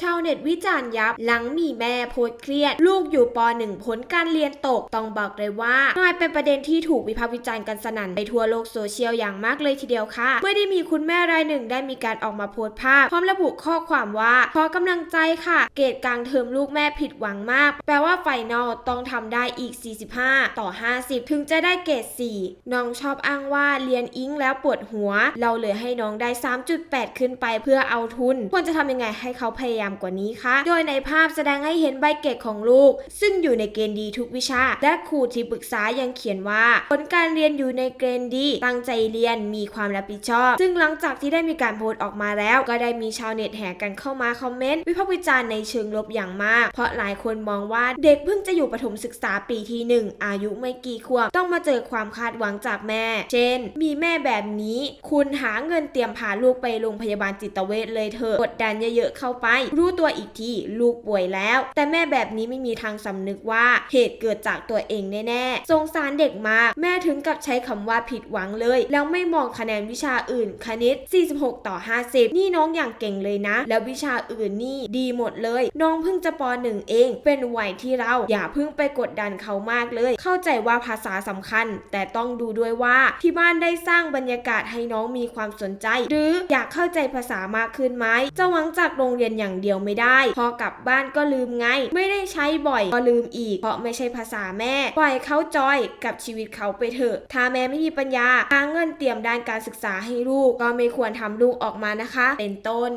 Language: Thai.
ชาวเน็ตวิจารณ์ยับ หลังมีแม่โพสเครียด ลูกอยู่ป .1 ผลการเรียนตก ต้องบอกเลยว่ากลายเป็นประเด็นที่ถูกวิพากษ์วิจารณ์กันสนั่นในทั่วโลกโซเชียลอย่างมากเลยทีเดียวค่ะ เมื่อได้มีคุณแม่รายหนึ่งได้มีการออกมาโพสภาพ พร้อมระบุข้อความว่าขอกำลังใจค่ะ เกรดกลางเทอมลูกแม่ผิดหวังมาก แปลว่าไฟนอลต้องทำได้อีก 45 ต่อ 50 ถึงจะได้เกรด 4 น้องชอบอ้างว่าเรียนอิงแล้วปวดหัว เราเลยให้น้องได้ 3.8 ขึ้นไปเพื่อเอาทุน ควรจะทำยังไงให้เขาพยายามกว่านี้คะโดยในภาพแสดงให้เห็นใบเกรดของลูก ซึ่งอยู่ในเกณฑ์ดีทุกวิชา และครูที่ปรึกษายังเขียนว่า ผลการเรียนอยู่ในเกณฑ์ดี ตั้งใจเรียนมีความรับผิดชอบ ซึ่งหลังจากที่ได้มีการโพสต์ออกมาแล้ว ก็ได้มีชาวเน็ตแห่กันเข้ามาคอมเมนต์วิพากษ์วิจารณ์ในเชิงลบอย่างมาก เพราะหลายคนมองว่าเด็กเพิ่งจะอยู่ประถมศึกษาปีที่หนึ่งอายุไม่กี่ขวบต้องมาเจอความคาดหวังจากแม่ เช่น มีแม่แบบนี้ คุณหาเงินเตรียมพาลูกไปโรงพยาบาลจิตเวชเลยเถอะกดดันเยอะๆเข้าไปรู้ตัวอีกทีลูกป่วยแล้ว แต่แม่แบบนี้ไม่มีทางสำนึกว่าเหตุเกิดจากตัวเองแน่ๆสงสารเด็กมาก แม่ถึงกับใช้คำว่าผิดหวังเลย แล้วไม่มองคะแนนวิชาอื่น คณิต 46 ต่อ 50 นี่น้องอย่างเก่งเลยนะ แล้ววิชาอื่นนี่ดีหมดเลย น้องเพิ่งจะป .1 เอง เป็นวัยที่เราอย่าเพิ่งไปกดดันเขามากเลย เข้าใจว่าภาษาสำคัญ แต่ต้องดูด้วยว่าที่บ้านได้สร้างบรรยากาศให้น้องมีความสนใจ หรืออยากเข้าใจภาษามากขึ้นไหมจะหวังจากโรงเรียนอย่างเดียวเดียวไม่ได้ พอกลับบ้านก็ลืมไง ไม่ได้ใช้บ่อยก็ลืมอีก เพราะไม่ใช่ภาษาแม่ ปล่อยเขาจอยกับชีวิตเขาไปเถอะ ถ้าแม่ไม่มีปัญญาหาเงินเตรียมด้านการศึกษาให้ลูก ก็ไม่ควรทำลูกออกมานะคะ เป็นต้น